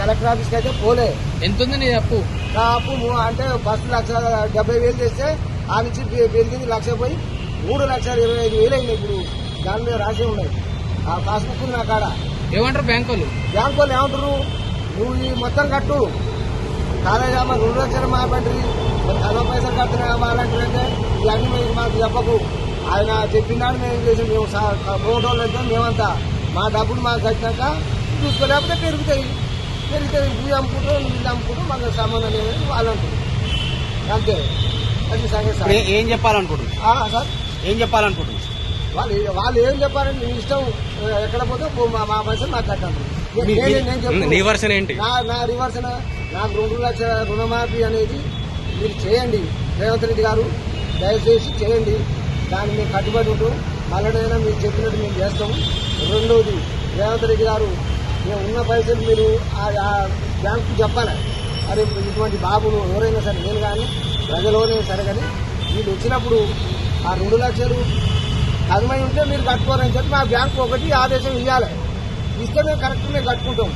Collector ఆఫీస్కి అయితే పోలే. ఎంత ఉంది నీ అప్పు? నా అప్పు అంటే ఫస్ట్ లక్ష డెబ్బై వేలు తెస్తే ఆ నుంచి పెరిగింది లక్ష పోయి మూడు లక్షల ఇరవై ఐదు వేలు అయింది ఇప్పుడు. దాని మీద రాసి ఉన్నాయి. ఆ పాస్బుక్ నా కాడ. ఏమంటారు బ్యాంక్ వాళ్ళు బ్యాంక్ వాళ్ళు ఏమంటారు నువ్వు ఈ మొత్తం కట్టు. కాలేజ్ అమ్మ రెండు లక్షలు మా బండి అరవై పైసలు కడుతున్నా అలాంటిదంటే ఇవన్నీ మీకు మాకు చెప్పకు. ఆయన చెప్పినాడు మేము చేసాం? మేము ఫోటోలు అయితే మేమంతా. మా డబ్బులు మాకు కట్టినాక చూసుకోలేకపోతే పెరుగుతాయి. పెరుగుతాయి ఇవి అమ్ముకుంటాం వీళ్ళు అమ్ముకుంటాం మాకు సంబంధం లేదు వాళ్ళు అంటారు అంతే. అది సంగతి ఏ- చెప్పాలనుకుంటున్నారు? సార్? ఏం చెప్పాలనుకుంటున్నారు? వాళ్ళు వాళ్ళు ఏం చెప్పారంటే నీ ఇష్టం ఎక్కడ పోతే మా మా పైసలు నాకు కట్టండి మీ- నేను- నేను చెప్పను. నీ వర్షన్ ఏంటి? నా నా రివర్స్ నాకు రెండు లక్షల రుణమాఫీ అనేది మీరు చేయండి. రేవంత్ రెడ్డి గారు దయచేసి చేయండి. దాన్ని మేము కట్టుబడి ఉంటాం. మళ్ళడైనా మీరు చెప్పినట్టు మేము చేస్తాము రెండోది రేవంత్ రెడ్డి గారు మేము ఉన్న పైసలు మీరు ఆ ఆ బ్యాంకు చెప్పాలి. అరే ఇటువంటి బాబులు ఎవరైనా సరే నేను కానీ ప్రజలోనే సరే కానీ వీళ్ళు వచ్చినప్పుడు ఆ రెండు లక్షలు కదమై ఉంటే మీరు కట్టుకోరని చెప్పి మా బ్యాంకు ఒకటి ఆదేశం ఇవ్వాలి ఇస్తే మేము కరెక్ట్ మేము కట్టుకుంటాం.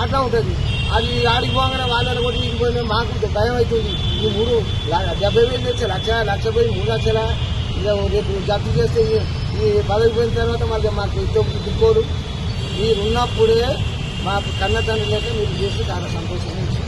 అట్లా ఉంటుంది. అది ఆడికి పోగానే వాళ్ళని కూడా ఇంటికి మాకు భయం అవుతుంది. ఈ మూడు డెబ్బై వేలు తెచ్చే లక్ష లక్ష పోయి మూడు లక్షల. రేపు జప్తు చేస్తే ఈ- పదవి పోయిన తర్వాత మళ్ళీ మాకు ఇద్దరు దిక్కోరు మీరు ఉన్నప్పుడే మాకు కన్న మీరు చేసి చాలా సంతోషంగా ఉంది.